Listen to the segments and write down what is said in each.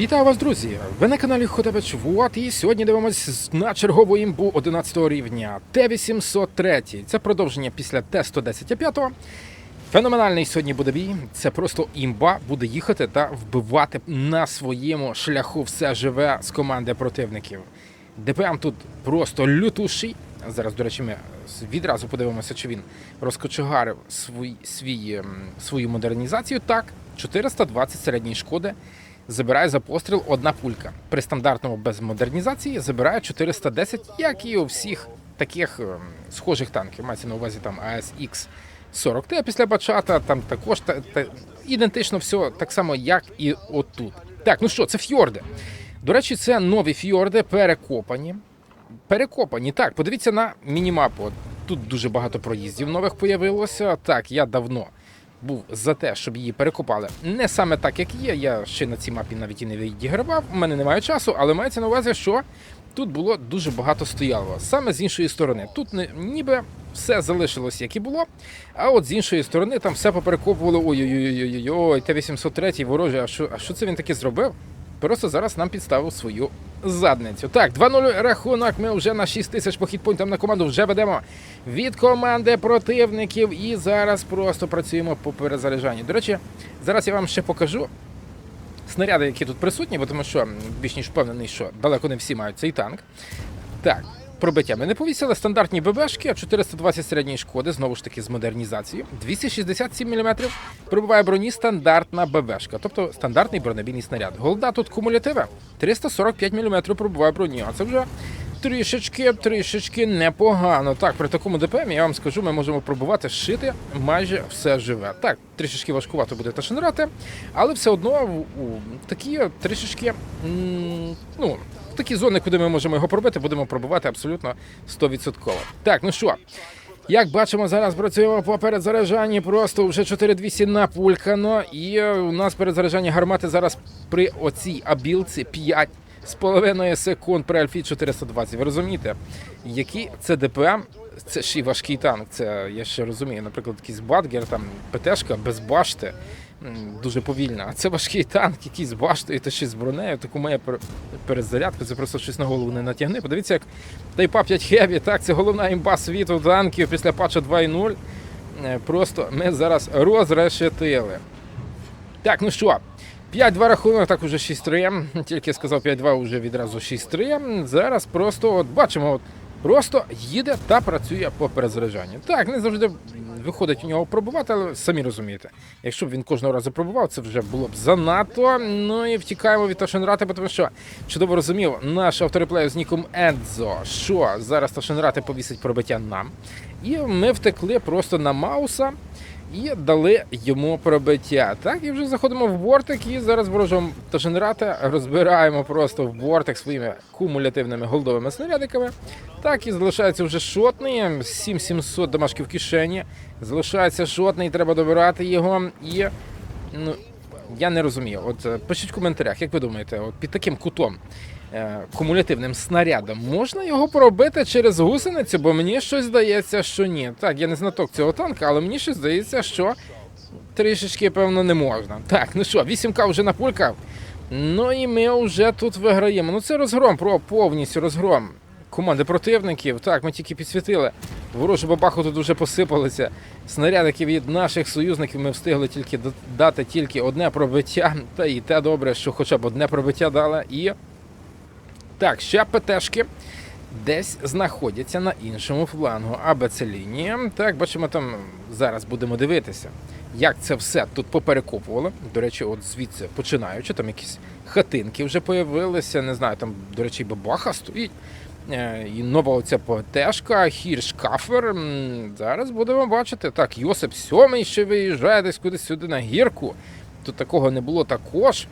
Вітаю вас, друзі! Ви на каналі Хотабич Вот і сьогодні дивимось на чергову імбу 11 рівня Т-803. Це продовження після Т-110-5. Феноменальний сьогодні буде бій. Це просто імба буде їхати та вбивати на своєму шляху все живе з команди противників. ДПМ тут просто лютуший. Зараз, до речі, ми відразу подивимося, чи він розкочегарив свій, свій, ем, свою модернізацію. Так, 420 середньої шкоди забирає за постріл одна пулька. При стандартному без модернізації забирає 410, як і у всіх таких ем, схожих танків. Мається на увазі там ASX 40 Т після бачата, там також та, та, ідентично все так само, як і отут. Так, ну що, це фьорди. До речі, це нові фьорди перекопані. Перекопані. Так, подивіться на мінімапу. Тут дуже багато проїздів нових появилося. Так, я давно був за те, щоб її перекопали. Не саме так, як є. Я ще на цій мапі навіть і не відігравав. У мене немає часу, але мається на увазі, що тут було дуже багато стояло. Саме з іншої сторони. Тут не, ніби все залишилось, як і було. А от з іншої сторони там все поперекопували. Ой-ой-ой, Т-803 ворожий. А що, а що це він таке зробив? Просто зараз нам підставив свою задницю. Так, 2-0 рахунок. Ми вже на 6 тисяч по хітпунктам на команду вже ведемо від команди противників. І зараз просто працюємо по перезаряджанню. До речі, зараз я вам ще покажу снаряди, які тут присутні, бо тому що більш ніж впевнений, що далеко не всі мають цей танк. Так. Пробиття ми не повісили. Стандартні ББшки, 420 середньої шкоди, знову ж таки з модернізацією. 267 мм пробиває броні стандартна ББшка, тобто стандартний бронебійний снаряд. Голда тут кумулятива. 345 мм пробиває броні. А це вже трішечки, трішечки непогано. Так, при такому ДПМ я вам скажу, ми можемо пробувати шити майже все живе. Так, трішечки важкувато буде ташенрати, але все одно такі трішечки. ну, такі зони, куди ми можемо його пробити, будемо пробувати абсолютно 100%. Так, ну що. Як бачимо, зараз працюємо по перезаряджанні, просто вже 4200 напулькано. І у нас перезаряджання гармати зараз при оцій абілці 5 з половиною секунд при Альфі 420. Ви розумієте, який це ДПМ? Це ж і важкий танк. Це я ще розумію. Наприклад, якийсь Бадгер, там ПТшка без башти. Дуже повільна. А це важкий танк, який з баштою та ще з бронею. Таку має перезарядку. Це просто щось на голову не натягне. Подивіться, як Тайпа 5 Heavy, так, це головна імба світу танків після патча 2.0. Е, Просто ми зараз розрешетили. Так, ну що, 5-2 рахунок, так уже 6-3. Тільки сказав 5-2, вже відразу 6-3. Зараз просто от бачимо, от, просто їде та працює по перезаряджанню. Так, не завжди виходить у нього пробувати, але самі розумієте. Якщо б він кожного разу пробував, це вже було б занадто. Ну і втікаємо від Ташенрати, тому що чудово розумів наш автореплею з ніком Едзо, що зараз Ташенрати повісить пробиття нам. І ми втекли просто на Мауса і дали йому пробиття. Так, і вже заходимо в бортик, і зараз ворожого Ташенрата розбираємо просто в бортик своїми кумулятивними голдовими снарядиками. Так, і залишається вже шотний, 7700 домашки в кишені. Залишається шотний, треба добирати його. І ну, я не розумію. От е, пишіть в коментарях, як ви думаєте, от під таким кутом. Е, Кумулятивним снарядом можна його пробити через гусеницю, бо мені щось здається, що ні. Так, я не знаток цього танка, але мені щось здається, що трішечки, певно, не можна. Так, ну що, 8К вже напулькав. Ну і ми вже тут виграємо. Ну це розгром, про повністю розгром команди противників. Так, ми тільки підсвітили. Ворожу бабаху тут вже посипалися. Снарядики від наших союзників ми встигли тільки дати тільки одне пробиття. Та і те добре, що хоча б одне пробиття дали. І так, ще ПТшки десь знаходяться на іншому флангу. АБЦ лінії. Так, бачимо, там зараз будемо дивитися, як це все тут поперекопували. До речі, от звідси починаючи, там якісь хатинки вже появилися. Не знаю, там, до речі, бабаха стоїть. Е, І нова оця ПТшка, Хіршкафер. Зараз будемо бачити. Так, Йосип Сьомий ще виїжджає десь кудись сюди на гірку. Тут такого не було також.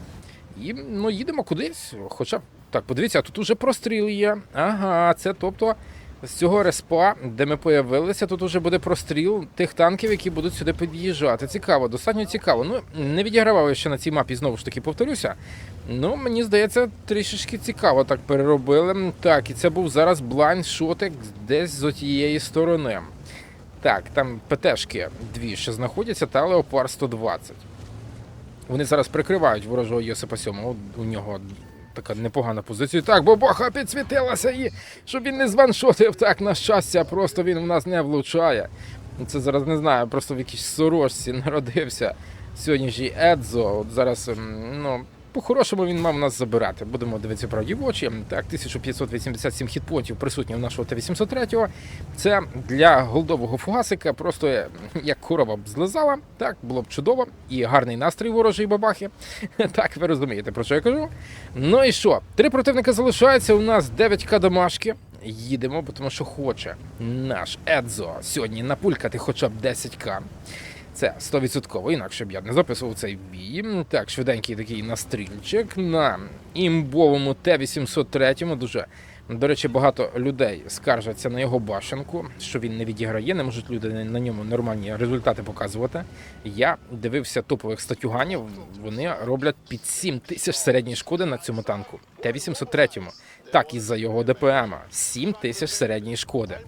І ну, їдемо кудись. Хоча б так, подивіться, тут уже простріл є. Ага, це тобто з цього респа, де ми появилися, тут уже буде простріл тих танків, які будуть сюди під'їжджати. Цікаво, достатньо цікаво. Ну, не відігравав я ще на цій мапі, знову ж таки повторюся. Ну, мені здається, трішечки цікаво так переробили. Так, і це був зараз блайнд шотик десь з отієї сторони. Так, там ПТшки дві ще знаходяться, та Леопар 120. Вони зараз прикривають ворожого Йосипа Сьомого. У нього така непогана позиція. Так, бабаха підсвітилася і щоб він не званшотив так на щастя, просто він в нас не влучає. Це зараз не знаю, просто в якійсь сорочці народився сьогоднішній Едзо. От зараз, ем, ну. По-хорошому він мав нас забирати. Будемо дивитися правді в очі. Так, 1587 хітпонтів присутні в нашого Т-803. Це для голдового фугасика просто е, як корова б злизала. Так, було б чудово. І гарний настрій ворожої бабахи. Так, ви розумієте, про що я кажу. Ну і що? Три противника залишаються. У нас 9к домашки. Їдемо, тому що хоче наш Едзо сьогодні напулькати хоча б 10к. Це 100%, інакше б я не записував цей бій. Так, швиденький такий настрільчик на імбовому Т-803. Дуже, до речі, багато людей скаржаться на його башенку, що він не відіграє, не можуть люди на ньому нормальні результати показувати. Я дивився топових статюганів, вони роблять під 7 тисяч середньої шкоди на цьому танку. Т-803. Так, із-за його ДПМ. 7 тисяч середньої шкоди.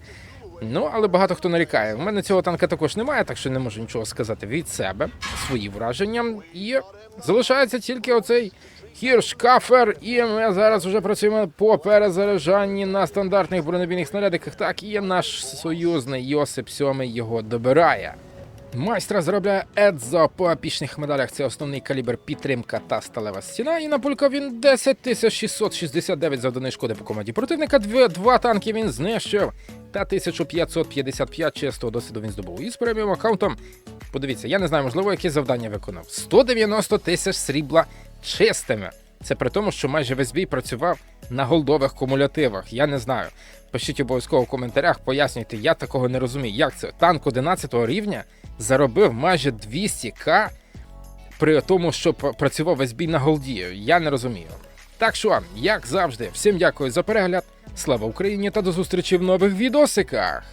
Ну, але багато хто нарікає. У мене цього танка також немає, так що не можу нічого сказати від себе, свої враження. І залишається тільки оцей Хіршкафер. І ми зараз вже працюємо по перезаряджанні на стандартних бронебійних снарядиках. Так, і наш союзний Йосип Сьомий його добирає. Майстра заробляє Едзо по епічних медалях. Це основний калібр підтримка та сталева стіна. І на пулька він 10 669 завданої шкоди по команді противника. Дві, два танки він знищив. Та 1555 чистого досвіду він здобув. І з преміум аккаунтом. Подивіться, я не знаю, можливо, яке завдання виконав. 190 тисяч срібла чистими. Це при тому, що майже весь бій працював на голдових кумулятивах. Я не знаю. Пишіть обов'язково в коментарях, пояснюйте, я такого не розумію. Як це? Танк 11 рівня заробив майже 200к при тому, що працював весь бій на голді. Я не розумію. Так що, як завжди, всім дякую за перегляд. Слава Україні та до зустрічі в нових відосиках!